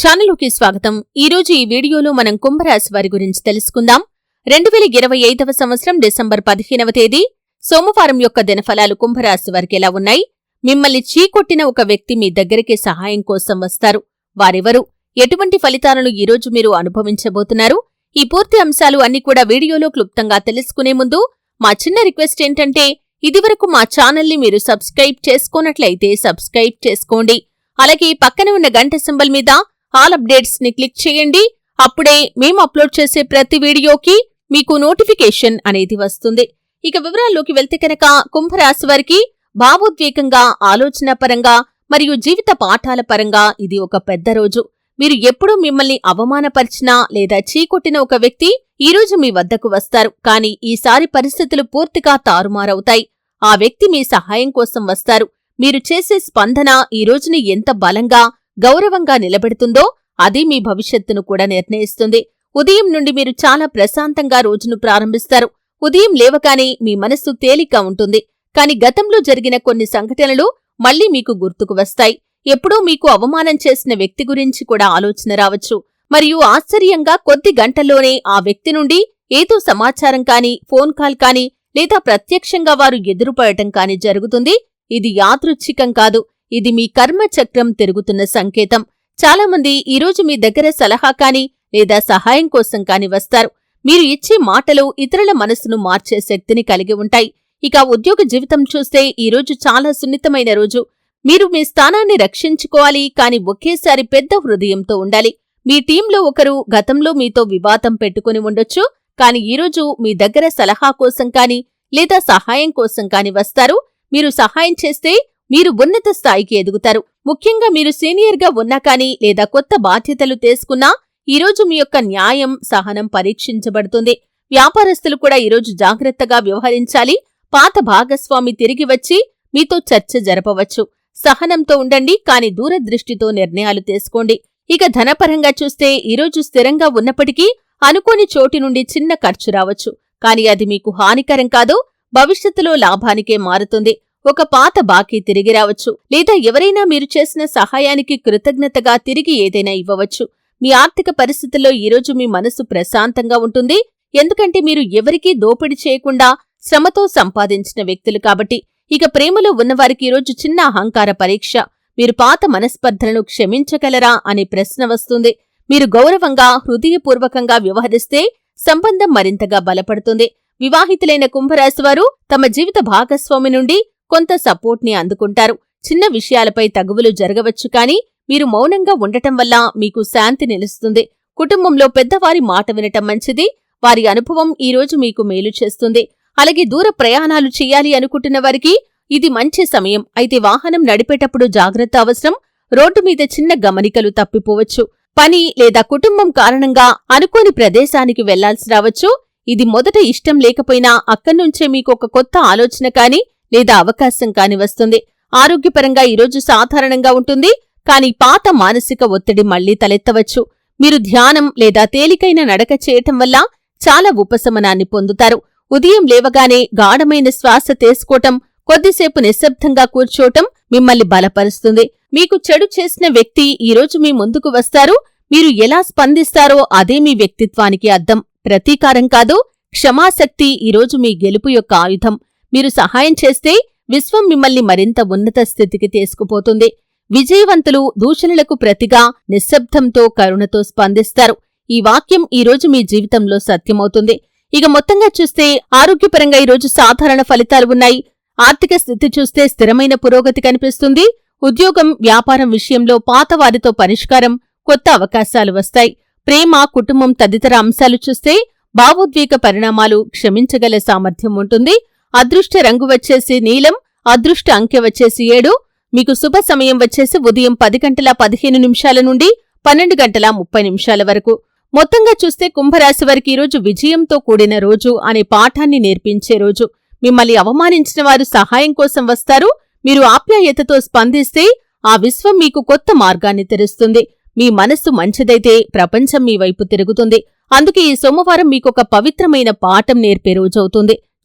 ఛానల్కి స్వాగతం. ఈరోజు ఈ వీడియోలో మనం కుంభరాశి వారి గురించి తెలుసుకుందాం. రెండు వేల ఇరవై ఐదవ సంవత్సరం డిసెంబర్ పదిహేనవ తేదీ. సోమవారం యొక్క దినఫలాలు కుంభరాశి వారికి ఎలా ఉన్నాయి? మిమ్మల్ని చీకొట్టిన ఒక వ్యక్తి మీ దగ్గరికి సహాయం కోసం వస్తారు. వారెవరు? ఎటువంటి ఫలితాలను ఈరోజు మీరు అనుభవించబోతున్నారు? ఈ పూర్తి అంశాలు అన్ని కూడా వీడియోలో క్లుప్తంగా తెలుసుకునే ముందు మా చిన్న రిక్వెస్ట్ ఏంటంటే ఇదివరకు మా ఛానల్ని మీరు సబ్స్క్రైబ్ చేసుకోనట్లయితే సబ్స్క్రైబ్ చేసుకోండి. అలాగే పక్కనే ఉన్న గంట సింబల్ మీద ఆల్ అప్డేట్స్ని క్లిక్ చేయండి. అప్పుడే మేము అప్లోడ్ చేసే ప్రతి వీడియోకి మీకు నోటిఫికేషన్ అనేది వస్తుంది. ఇక వివరాల్లోకి వెళ్తే కనుక కుంభరాశి వారికి భావోద్వేగంగా ఆలోచన పరంగా మరియు జీవిత పాఠాల పరంగా ఇది ఒక పెద్ద రోజు. మీరు ఎప్పుడూ మిమ్మల్ని అవమానపరిచినా లేదా చీకొట్టిన ఒక వ్యక్తి ఈరోజు మీ వద్దకు వస్తారు. కానీ ఈసారి పరిస్థితులు పూర్తిగా తారుమారవుతాయి. ఆ వ్యక్తి మీ సహాయం కోసం వస్తారు. మీరు చేసే స్పందన ఈ రోజుని ఎంత బలంగా గౌరవంగా నిలబెడుతుందో అది మీ భవిష్యత్తును కూడా నిర్ణయిస్తుంది. ఉదయం నుండి మీరు చాలా ప్రశాంతంగా రోజును ప్రారంభిస్తారు. ఉదయం లేవగానే మీ మనస్సు తేలిక ఉంటుంది. కాని గతంలో జరిగిన కొన్ని సంఘటనలు మళ్ళీ మీకు గుర్తుకు వస్తాయి. ఎప్పుడూ మీకు అవమానం చేసిన వ్యక్తి గురించి కూడా ఆలోచన రావచ్చు. మరియు ఆశ్చర్యంగా కొద్ది గంటల్లోనే ఆ వ్యక్తి నుండి ఏదో సమాచారం కాని ఫోన్ కాల్ కాని లేదా ప్రత్యక్షంగా వారు ఎదురుపడటం కాని జరుగుతుంది. ఇది యాదృచ్ఛికం కాదు. ఇది మీ కర్మ చక్రం తిరుగుతున్న సంకేతం. చాలామంది ఈరోజు మీ దగ్గర సలహా కాని లేదా సహాయం కోసం కాని వస్తారు. మీరు ఇచ్చే మాటలు ఇతరుల మనసును మార్చే శక్తిని కలిగి ఉంటాయి. ఇక ఉద్యోగ జీవితం చూస్తే ఈరోజు చాలా సున్నితమైన రోజు. మీరు మీ స్థానాన్ని రక్షించుకోవాలి కాని ఒకేసారి పెద్ద హృదయంతో ఉండాలి. మీ టీంలో ఒకరు గతంలో మీతో వివాదం పెట్టుకుని ఉండొచ్చు కాని ఈరోజు మీ దగ్గర సలహా కోసం కాని లేదా సహాయం కోసం కాని వస్తారు. మీరు సహాయం చేస్తే మీరు ఉన్నత స్థాయికి ఎదుగుతారు. ముఖ్యంగా మీరు సీనియర్గా ఉన్నా కానీ లేదా కొత్త బాధ్యతలు తీసుకున్నా ఈరోజు మీ యొక్క న్యాయం సహనం పరీక్షించబడుతుంది. వ్యాపారస్తులు కూడా ఈరోజు జాగ్రత్తగా వ్యవహరించాలి. పాత భాగస్వామి తిరిగి వచ్చి మీతో చర్చ జరపవచ్చు. సహనంతో ఉండండి కాని దూరదృష్టితో నిర్ణయాలు తీసుకోండి. ఇక ధనపరంగా చూస్తే ఈరోజు స్థిరంగా ఉన్నప్పటికీ అనుకోని చోటి నుండి చిన్న ఖర్చు రావచ్చు. కాని అది మీకు హానికరం కాదు భవిష్యత్తులో లాభానికే మారుతుంది. ఒక పాత బాకీ తిరిగి రావచ్చు. లేదా ఎవరైనా మీరు చేసిన సహాయానికి కృతజ్ఞతగా తిరిగి ఏదైనా ఇవ్వవచ్చు. మీ ఆర్థిక పరిస్థితుల్లో ఈరోజు మీ మనసు ప్రశాంతంగా ఉంటుంది. ఎందుకంటే మీరు ఎవరికీ దోపిడి చేయకుండా శ్రమతో సంపాదించిన వ్యక్తులు కాబట్టి. ఇక ప్రేమలో ఉన్నవారికి ఈరోజు చిన్న అహంకార పరీక్ష. మీరు పాత మనస్పర్ధలను క్షమించగలరా అనే ప్రశ్న వస్తుంది. మీరు గౌరవంగా హృదయపూర్వకంగా వ్యవహరిస్తే సంబంధం మరింతగా బలపడుతుంది. వివాహితులైన కుంభరాశివారు తమ జీవిత భాగస్వామి నుండి కొంత సపోర్ట్ని అందుకుంటారు. చిన్న విషయాలపై తగువులు జరగవచ్చు కానీ మీరు మౌనంగా ఉండటం వల్ల మీకు శాంతి నిలుస్తుంది. కుటుంబంలో పెద్దవారి మాట వినటం మంచిది. వారి అనుభవం ఈరోజు మీకు మేలు చేస్తుంది. అలాగే దూర ప్రయాణాలు చేయాలి అనుకుంటున్న వారికి ఇది మంచి సమయం. అయితే వాహనం నడిపేటప్పుడు జాగ్రత్త అవసరం. రోడ్డు మీద చిన్న గమనికలు తప్పిపోవచ్చు. పని లేదా కుటుంబం కారణంగా అనుకోని ప్రదేశానికి వెళ్ళాల్సి రావచ్చు. ఇది మొదట ఇష్టం లేకపోయినా అక్కడ్నుంచే మీకు ఒక కొత్త ఆలోచన కానీ లేదా అవకాశం కాని వస్తుంది. ఆరోగ్యపరంగా ఈరోజు సాధారణంగా ఉంటుంది. కానీ పాత మానసిక ఒత్తిడి మళ్ళీ తలెత్తవచ్చు. మీరు ధ్యానం లేదా తేలికైన నడక చేయటం వల్ల చాలా ఉపశమనాన్ని పొందుతారు. ఉదయం లేవగానే గాఢమైన శ్వాస తీసుకోవటం కొద్దిసేపు నిశ్శబ్దంగా కూర్చోటం మిమ్మల్ని బలపరుస్తుంది. మీకు చెడు చేసిన వ్యక్తి ఈరోజు మీ ముందుకు వస్తారు. మీరు ఎలా స్పందిస్తారో అదే మీ వ్యక్తిత్వానికి అద్దం ప్రతీకారం కాదు క్షమాశక్తి ఈరోజు మీ గెలుపు యొక్క ఆయుధం. మీరు సహాయం చేస్తే విశ్వం మిమ్మల్ని మరింత ఉన్నత స్థితికి తీసుకుపోతుంది. విజయవంతులు దూషణలకు ప్రతిగా నిశ్శబ్దంతో కరుణతో స్పందిస్తారు. ఈ వాక్యం ఈరోజు మీ జీవితంలో సత్యమవుతుంది. ఇక మొత్తంగా చూస్తే ఆరోగ్యపరంగా ఈరోజు సాధారణ ఫలితాలు ఉన్నాయి. ఆర్థిక స్థితి చూస్తే స్థిరమైన పురోగతి కనిపిస్తుంది. ఉద్యోగం వ్యాపారం విషయంలో పాతవారితో పరిష్కారం కొత్త అవకాశాలు వస్తాయి. ప్రేమ కుటుంబం తదితర అంశాలు చూస్తే భావోద్వేగ పరిణామాలు క్షమించగల సామర్థ్యం ఉంటుంది. అదృష్ట రంగు వచ్చేసి నీలం అదృష్ట అంకె వచ్చేసి ఏడు. మీకు శుభ సమయం వచ్చేసి ఉదయం పది గంటల పదిహేను నిమిషాల నుండి పన్నెండు గంటల ముప్పై నిమిషాల వరకు. మొత్తంగా చూస్తే కుంభరాశి వారికి ఈరోజు విజయంతో కూడిన రోజు అనే పాఠాన్ని నేర్పించే రోజు. మిమ్మల్ని అవమానించిన వారు సహాయం కోసం వస్తారు. మీరు ఆప్యాయతతో స్పందిస్తే ఆ విశ్వం మీకు కొత్త మార్గాన్ని తెరుస్తుంది. మీ మనస్సు మంచిదైతే ప్రపంచం మీ వైపు తిరుగుతుంది. అందుకే ఈ సోమవారం మీకొక పవిత్రమైన పాఠం నేర్పే రోజవుతుంది